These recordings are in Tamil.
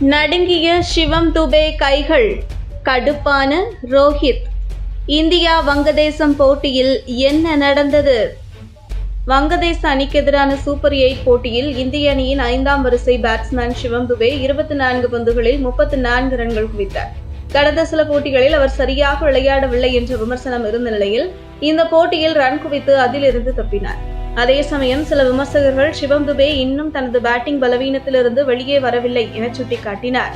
நடுங்கிய சிவம் துபே கைகள் கடுப்பான ரோஹித். இந்தியா வங்கதேசம் போட்டியில் என்ன நடந்தது? வங்கதேச அணிக்கு எதிரான சூப்பர் எயிட் போட்டியில் இந்திய அணியின் ஐந்தாம் வரிசை பேட்ஸ்மேன் சிவம் துபே இருபத்தி நான்கு பந்துகளில் முப்பத்தி நான்கு ரன்கள் குவித்தார் கடந்த சில போட்டிகளில் அவர் சரியாக விளையாடவில்லை என்ற விமர்சனம் இருந்த நிலையில் இந்த போட்டியில் ரன் குவித்து அதிலிருந்து தப்பினார். அதே சமயம் சில விமர்சகர்கள் சிவம் துபே இன்னும் தனது பேட்டிங் பலவீனத்திலிருந்து வெளியே வரவில்லை என சுட்டிக்காட்டினார்.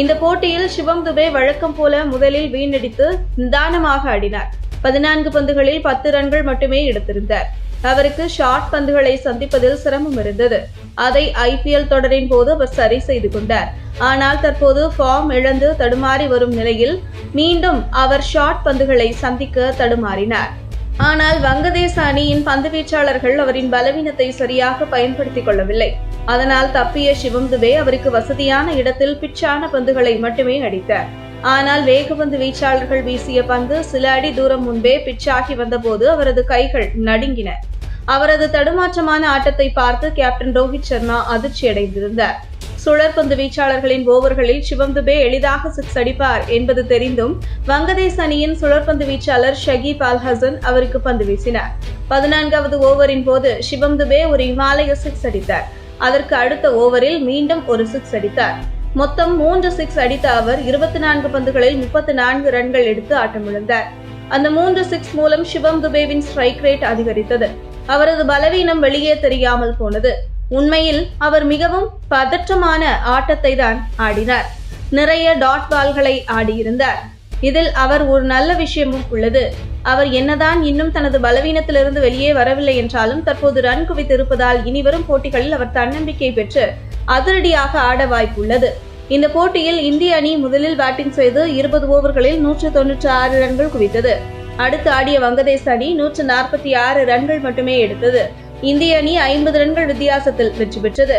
இந்த போட்டியில் சிவம் துபே வழக்கம் போல முதலில் வீணடித்து நிதானமாக ஆடினார். பதினான்கு பந்துகளில் பத்து ரன்கள் மட்டுமே எடுத்திருந்தார். அவருக்கு ஷார்ட் பந்துகளை சந்திப்பதில் சிரமம் இருந்தது. அதை ஐபிஎல் தொடரின் போது அவர் சரி செய்து கொண்டார். ஆனால் தற்போது ஃபார்ம் இழந்து தடுமாறி வரும் நிலையில் மீண்டும் அவர் ஷார்ட் பந்துகளை சந்திக்க தடுமாறினார். ஆனால் வங்கதேச அணியின் பந்து வீச்சாளர்கள் அவரின் பலவீனத்தை சரியாக பயன்படுத்திக் கொள்ளவில்லை. அதனால் தப்பிய சிவம் துபே அவருக்கு வசதியான இடத்தில் பிச்சான பந்துகளை மட்டுமே அடித்தார். ஆனால் வேகபந்து வீச்சாளர்கள் வீசிய பந்து சில அடி தூரம் முன்பே பிச்சாகி வந்தபோது அவரது கைகள் நடுங்கின. அவரது தடுமாற்றமான ஆட்டத்தை பார்த்து கேப்டன் ரோஹித் சர்மா அதிர்ச்சியடைந்திருந்தார். சுழற்பந்து வீச்சாளர்களின் ஓவர்களில் சிவம் துபே எளிதாக சிக்ஸ் அடிப்பார் என்பது தெரிந்தும் வங்கதேச அணியின் சுழற்பந்து வீச்சாளர் ஷகீப் அல் ஹசன் அவருக்கு பந்து வீசினார். பதினான்காவது ஓவரின் போது சிவம் துபே ஒரு இமாலய சிக்ஸ் அடித்தார். அதற்கு அடுத்த ஓவரில் மீண்டும் ஒரு சிக்ஸ் அடித்தார். மொத்தம் மூன்று சிக்ஸ் அடித்த அவர் இருபத்தி நான்கு பந்துகளில் முப்பத்தி நான்கு ரன்கள் எடுத்து ஆட்டமிழந்தார். அந்த மூன்று சிக்ஸ் மூலம் சிவம் துபேவின் ஸ்ட்ரைக் ரேட் அதிகரித்தது. அவரது பலவீனம் வெளியே தெரியாமல் போனது. உண்மையில் அவர் மிகவும் பதற்றமான ஆட்டத்தை தான் ஆடினார். நிறைய டாட் பால்களை ஆடியிருந்தார். இதில் அவர் ஒரு நல்ல விஷயமும் உள்ளது. அவர் என்னதான் இன்னும் தனது பலவீனத்திலிருந்து வெளியே வரவில்லை என்றாலும் தற்போது ரன் குவித்திருப்பதால் இனிவரும் போட்டிகளில் அவர் தன்னம்பிக்கை பெற்று அதிரடியாக ஆட வாய்ப்புள்ளது. இந்த போட்டியில் இந்திய அணி முதலில் பேட்டிங் செய்து இருபது ஓவர்களில் நூற்று தொன்னூற்றி ஆறு ரன்கள் குவித்தது. அடுத்து ஆடிய வங்கதேச அணி நூற்று நாற்பத்தி ஆறு ரன்கள் மட்டுமே எடுத்தது. இந்திய அணி ஐம்பது ரன்கள் வித்தியாசத்தில் வெற்றி பெற்றது.